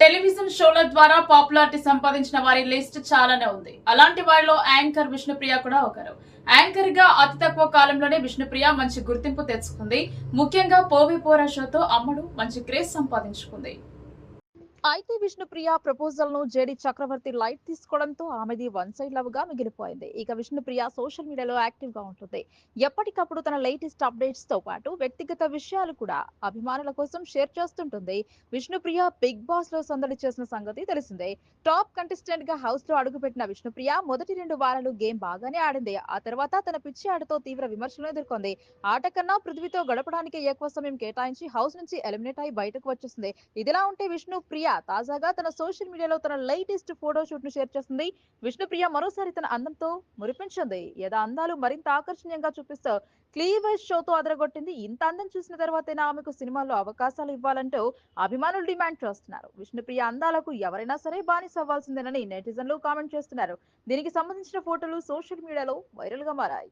Television షోల ద్వారా popularity సంపాదించిన వారి లిస్ట్ చాలానే ఉంది. అలాంటి వారిలో యాంకర్ విష్ణుప్రియ కూడా ఒకరు. యాంకర్గా అతి తక్కువ కాలంలోనే విష్ణుప్రియ మంచి గుర్తింపు తెచ్చుకుంది. ముఖ్యంగా పోవి పోరా షోతో అమ్మడు మంచి క్రేజ్ సంపాదించుకుంది. అయితే విష్ణుప్రియ ప్రపోజల్ను జేడి చక్రవర్తి లైట్ తీసుకోవడంతో ఆమెది వన్ సైడ్ లవ్గా మిగిలిపోయింది. ఇక విష్ణుప్రియ సోషల్ మీడియాలో యాక్టివ్గా ఉంటుంది. ఎప్పటికప్పుడు తన లేటెస్ట్ అప్డేట్స్తో పాటు వ్యక్తిగత విషయాలు కూడా అభిమానుల కోసం షేర్ చేస్తుంటుంది. విష్ణుప్రియ బిగ్ బాస్లో సందడి చేసిన సంగతి తెలిసిందే. టాప్ కంటెస్టెంట్గా హౌస్లో అడుగుపెట్టిన విష్ణుప్రియ మొదటి రెండు వారాలు గేమ్ బాగానే ఆడింది. ఆ తర్వాత తన పిచ్చి ఆటతో తీవ్ర విమర్శలు ఎదుర్కొంది. ఆట కన్నా పృథ్వీతో గడపడానికి ఎక్కువ సమయం కేటాయించి హౌస్ నుంచి ఎలిమినేట్ అయి బయటకు వచ్చేసింది. ఇదిలా ఉంటే విష్ణుప్రియ తాజాగా తన సోషల్ మీడియాలో తన లేటెస్ట్ ఫోటో షూట్ను షేర్ చేసింది విష్ణుప్రియ మరోసారి తన అందంతో మురిపించింది. యదా అందాలు మరింత ఆకర్షణీయంగా చూపిస్తూ క్లీవేజ్ షోతో అదరగొట్టింది. ఇంత అందం చూసిన తర్వాతైనా ఆమెకు సినిమాల్లో అవకాశాలు ఇవ్వాలంటూ అభిమానులు డిమాండ్ చేస్తున్నారు. విష్ణుప్రియ అందాలకు ఎవరైనా సరే బానిస అవ్వాల్సిందేనని నెటిజన్లు కామెంట్ చేస్తున్నారు. దీనికి సంబంధించిన ఫోటోలు సోషల్ మీడియాలో వైరల్గా మారాయి.